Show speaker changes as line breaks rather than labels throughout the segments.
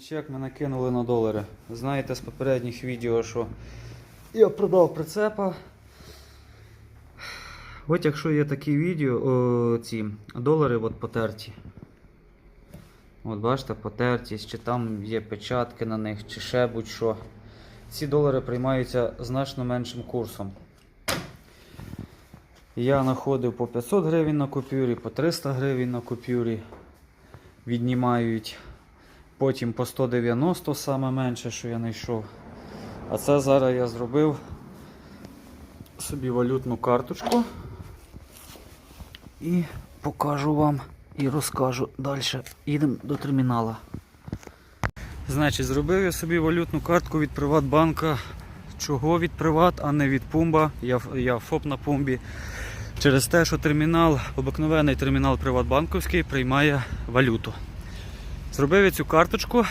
Як мене кинули на долари. Знаєте з попередніх відео, що я продав прицепа. От якщо є такі відео, о, ці долари от потерті. От бачите, потерті, чи там є печатки на них, чи ще будь-що. Ці долари приймаються значно меншим курсом. Я знаходив по 500 гривень на купюрі, по 300 гривень на купюрі. Віднімають. Потім по 190 саме менше, що я знайшов. А це зараз я зробив собі валютну карточку. І покажу вам і розкажу далі. Їдемо до термінала. Значить, зробив я собі валютну картку від Приватбанка. Чого від Приват, а не від Пумба. Я, я ФОП на Пумбі. Через те, що термінал, обикновений термінал Приватбанковський приймає валюту. Зробив я цю карточку.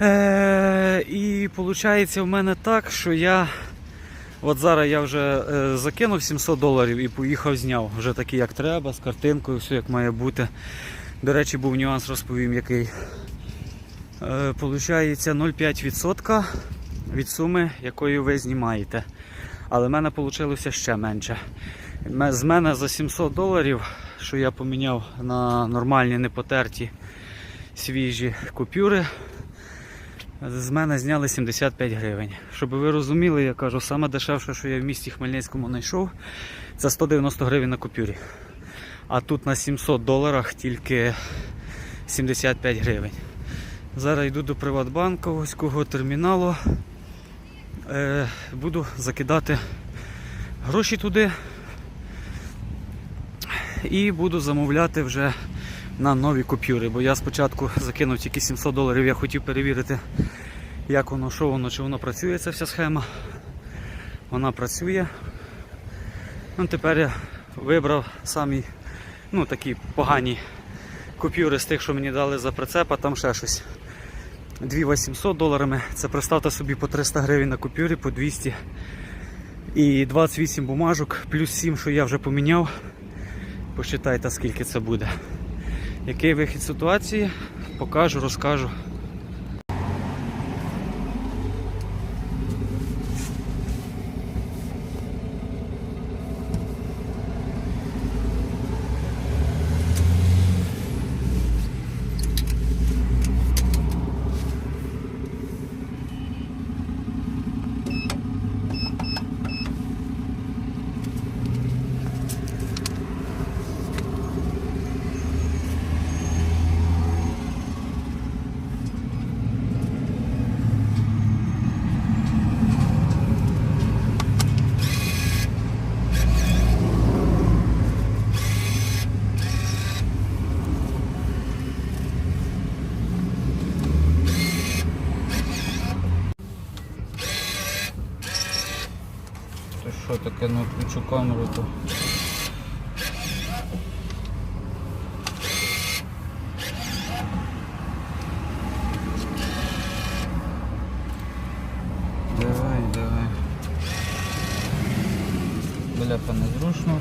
Е, і виходить в мене так, що я. От зараз я вже е, закинув 700 доларів і поїхав зняв. Вже такий, як треба, з картинкою, все як має бути. До речі, був нюанс, розповім який. Е, Получається 0,5% від суми, якою ви знімаєте. Але в мене вийшло ще менше. З мене за 700 доларів, що я поміняв на нормальні непотерті свіжі купюри, з мене зняли 75 гривень. Щоб ви розуміли, я кажу, саме дешевше, що я в місті Хмельницькому знайшов, це 190 гривень на купюрі. А тут на 700 доларах тільки 75 гривень. Зараз йду до Приватбанковського терміналу. Е, буду закидати гроші туди і буду замовляти вже на нові купюри. Бо я спочатку закинув тільки 700 доларів, я хотів перевірити, як воно, що воно, чи воно працює, ця вся схема. Вона працює. Ну, тепер я вибрав самі ну, такі погані купюри з тих, що мені дали за прицеп, а там ще щось. 2800 доларами. Це представте собі по 300 гривень на купюрі, по 200 і 28 бумажок, плюс 7, що я вже поміняв. Посчитайте, скільки це буде. Який вихід ситуації? Покажу, розкажу. Що таке, ну включу камеру, то. Давай, давай. Бляха незручно.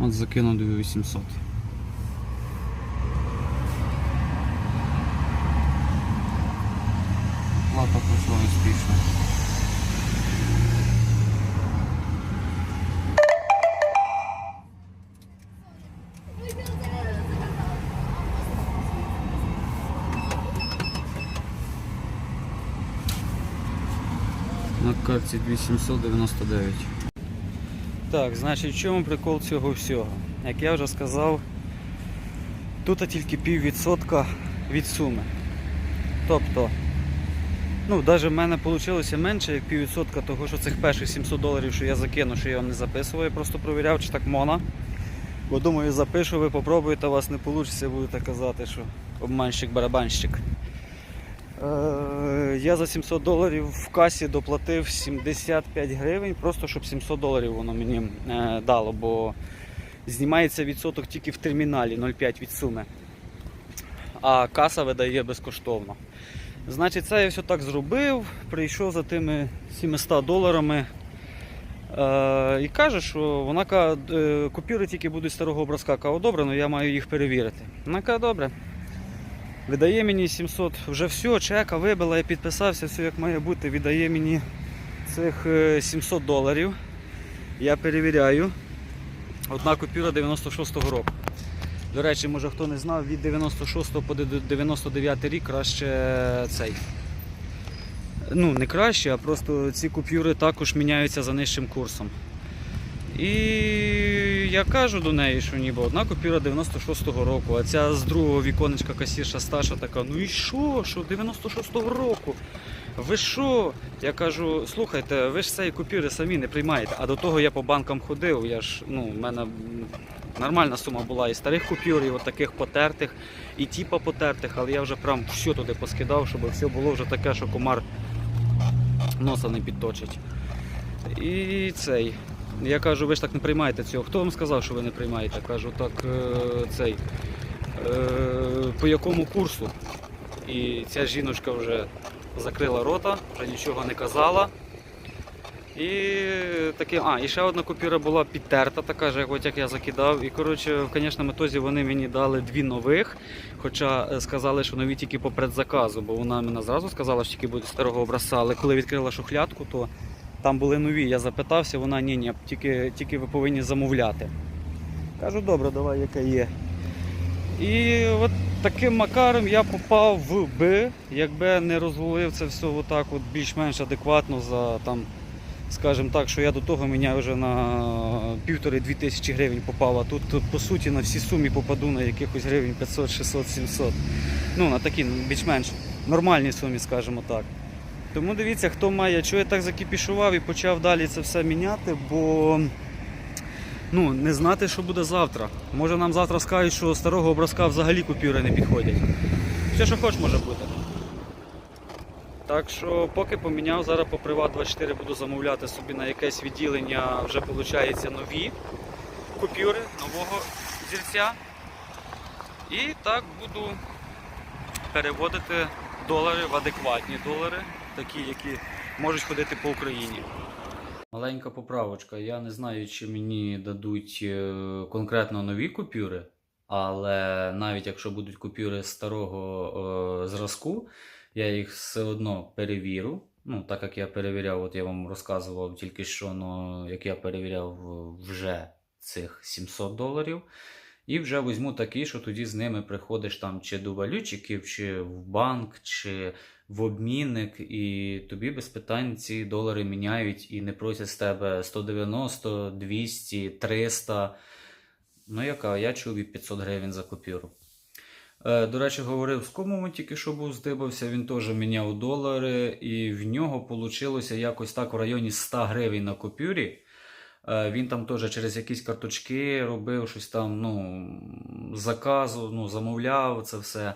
От закинув 2800. На карті 2799. Так, значить, в чому прикол цього всього? Як я вже сказав, тут тільки піввідсотка від суми. Тобто, ну, навіть в мене вийшло менше, як піввідсотка того, що цих перших 700 доларів, що я закину, що я вам не записував, я просто провіряв, чи так можна. Бо думаю, запишу, ви попробуєте, у вас не вийде, будете казати, що обманщик-барабанщик. Е, я за 700 доларів в касі доплатив 75 гривень, просто щоб 700 доларів воно мені е, дало, бо знімається відсоток тільки в терміналі 0,5 від суми. А каса видає безкоштовно. Значить, це я все так зробив, прийшов за тими 700 доларами Е, і каже, що вона купюри тільки будуть старого образка. Кажу, добре, але я маю їх перевірити. Вона каже, добре. Видає мені 700, вже все, чека вибила, я підписався, все як має бути. Віддає мені цих е, 700 доларів. Я перевіряю. Одна купюра 96-го року. До речі, може хто не знав, від 96 по 99 рік краще цей. Ну, не краще, а просто ці купюри також міняються за нижчим курсом. І я кажу до неї, що ніби одна купюра 96-го року, а ця з другого віконечка касірша старша така, ну і що, що 96-го року? Ви що? Я кажу, слухайте, ви ж цієї купюри самі не приймаєте. А до того я по банкам ходив. Я ж, ну, в мене нормальна сума була і старих купюр, і от таких потертих, і типа потертих, але я вже прям все туди поскидав, щоб все було вже таке, що комар носа не підточить. І цей. Я кажу, ви ж так не приймаєте цього. Хто вам сказав, що ви не приймаєте? Кажу, так е, цей. Е, по якому курсу? І ця жіночка вже закрила рота, вже нічого не казала. І таке, а, і ще одна купюра була підтерта, така ж, от як я закидав. І коротше, в конечному ітозі вони мені дали дві нових. Хоча е, сказали, що нові тільки по предзаказу, бо вона мене зразу сказала, що тільки буде старого образця. Але коли відкрила шухлядку, то там були нові. Я запитався, вона ні, ні, тільки, тільки ви повинні замовляти. Кажу, добре, давай, яке є. І от таким макаром я попав в Б, якби не розвалив це все отак от більш-менш адекватно за там, скажімо так, що я до того міняв вже на півтори-дві тисячі гривень попав, а тут по суті на всі сумі попаду на якихось гривень 500, 600, 700. Ну, на такі більш-менш нормальні сумі, скажімо так. Тому дивіться, хто має, що я так закіпішував і почав далі це все міняти, бо ну, не знати, що буде завтра. Може нам завтра скажуть, що старого образка взагалі купюри не підходять. Все, що хоч може бути. Так що поки поміняв, зараз по Приват24 буду замовляти собі на якесь відділення, вже виходить нові купюри нового зірця. І так буду переводити долари в адекватні долари, такі, які можуть ходити по Україні. Маленька поправочка. Я не знаю, чи мені дадуть е, конкретно нові купюри, але навіть якщо будуть купюри старого е, зразку, я їх все одно перевірю. Ну, так як я перевіряв, от я вам розказував тільки що, ну, як я перевіряв вже цих 700 доларів. І вже візьму такі, що тоді з ними приходиш там чи до валютчиків, чи в банк, чи в обмінник, і тобі без питань ці долари міняють і не просять з тебе 190, 200, 300. Ну, яка, я чув і 500 гривень за купюру. Е, До речі, говорив з комом тільки що був здибався, він теж міняв долари, і в нього вийшло якось так в районі 100 гривень на купюрі. Е, Він там теж через якісь карточки робив щось там, ну, заказу, ну, замовляв це все.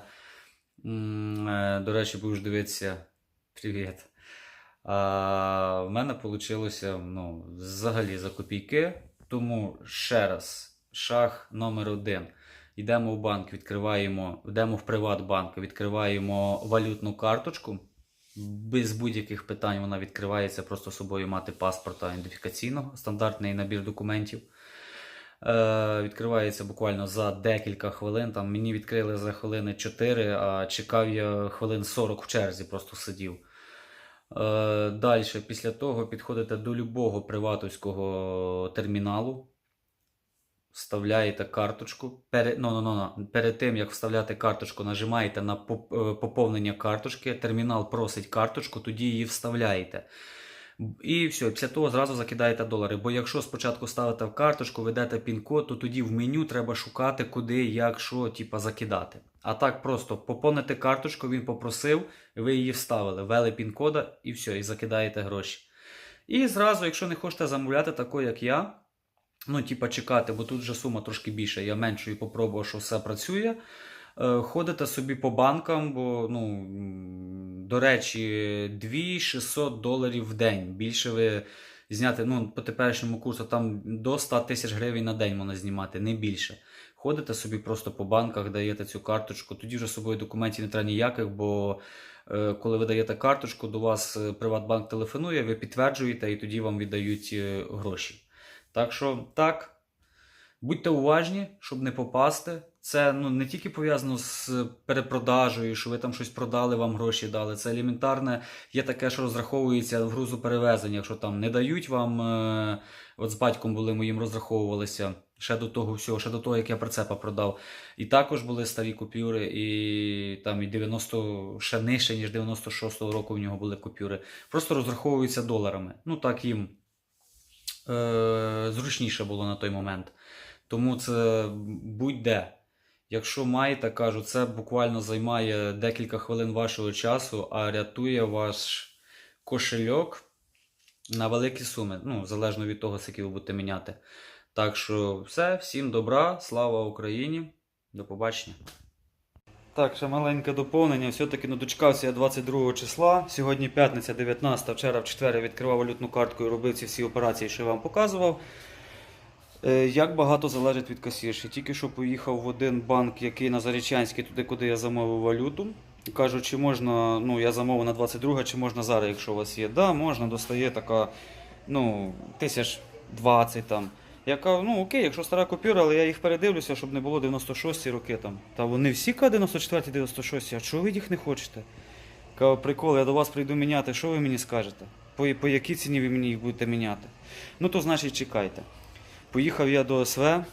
Е, До речі, будеш дивитися. Привіт. А, в мене вийшло ну, взагалі за копійки. Тому ще раз, шаг номер один. Йдемо в банк, відкриваємо, йдемо в Приватбанк, відкриваємо валютну карточку. Без будь-яких питань вона відкривається, просто собою мати паспорта ідентифікаційного, стандартний набір документів. Е, відкривається буквально за декілька хвилин. Там мені відкрили за хвилини 4, а чекав я хвилин 40 в черзі, просто сидів. Е, Далі, після того, підходите до любого приватовського терміналу, вставляєте карточку. Перед, ну, ну, ну, ну, перед тим, як вставляти карточку, нажимаєте на е, поповнення карточки. Термінал просить карточку, тоді її вставляєте. І все, після того зразу закидаєте долари. Бо якщо спочатку ставите в карточку, ведете пін-код, то тоді в меню треба шукати, куди, як, що, типа, закидати. А так просто поповнити карточку, він попросив, ви її вставили, ввели пін-кода і все, і закидаєте гроші. І зразу, якщо не хочете замовляти такою, як я, ну, типа, чекати, бо тут вже сума трошки більша, я меншою попробував, що все працює. Е, Ходите собі по банкам, бо, ну, до речі, 2600 доларів в день. Більше ви зняти, ну, по теперішньому курсу там до 100 тисяч гривень на день можна знімати, не більше. ходите собі просто по банках, даєте цю карточку, тоді вже з собою документів не треба ніяких, бо е, коли ви даєте карточку, до вас е, Приватбанк телефонує, ви підтверджуєте і тоді вам віддають е, гроші. Так що так. Будьте уважні, щоб не попасти. Це ну, не тільки пов'язано з перепродажею, що ви там щось продали, вам гроші дали. Це елементарне, є таке, що розраховується в грузу перевезення. Якщо там не дають вам, е, от з батьком були моїм розраховувалися ще до того всього, ще до того, як я прицепа продав. І також були старі купюри, і там і 90, ще нижче, ніж 96-го року в нього були купюри. Просто розраховуються доларами. Ну так їм е, зручніше було на той момент. Тому це будь-де. Якщо маєте, кажу, це буквально займає декілька хвилин вашого часу, а рятує ваш кошельок на великі суми. Ну, залежно від того, скільки ви будете міняти. Так що все, всім добра, слава Україні. До побачення. Так, ще маленьке доповнення. Все-таки не дочекався я 22 числа. Сьогодні п'ятниця 19, вчора в четвер я відкривав валютну картку і робив ці всі операції, що я вам показував. Е, Як багато залежить від касірші. Тільки що поїхав в один банк, який на Зарічанській, туди, куди я замовив валюту. Кажу, чи можна, ну я замовив на 22, чи можна зараз, якщо у вас є. Да, можна, достає така, ну, тисяч 20 там. Я кажу, ну окей, якщо стара купюра, але я їх передивлюся, щоб не було 96 роки там. Та вони всі кажуть 94 96 а чого ви їх не хочете? Кажу, прикол, я до вас прийду міняти, що ви мені скажете? По, по якій ціні ви мені їх будете міняти? Ну то значить чекайте. Поїхав я до СВ,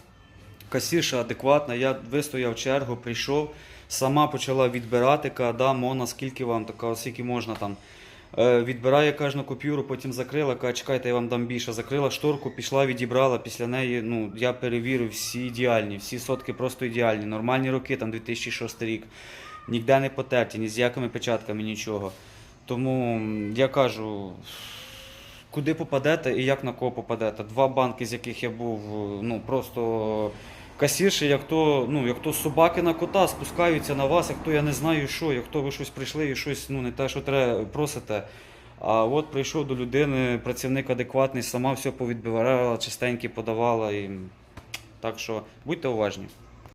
касірша адекватна, я вистояв чергу, прийшов, сама почала відбирати, каже, да, мона, скільки вам, така, скільки можна там. Е, відбирає кожну купюру, потім закрила, каже, чекайте, я вам дам більше. Закрила шторку, пішла, відібрала. Після неї ну, я перевірив, всі ідеальні, всі сотки просто ідеальні. Нормальні роки, там 2006 рік. Ніде не потерті, ні з якими печатками, нічого. Тому я кажу, куди попадете і як на кого попадете. Два банки, з яких я був, е, ну просто касірші, як то, ну, як то собаки на кота спускаються на вас, як то я не знаю що, як то ви щось прийшли і щось ну, не те, що треба просите. А от прийшов до людини, працівник адекватний, сама все повідбивала, чистенько подавала. І... Так що будьте уважні.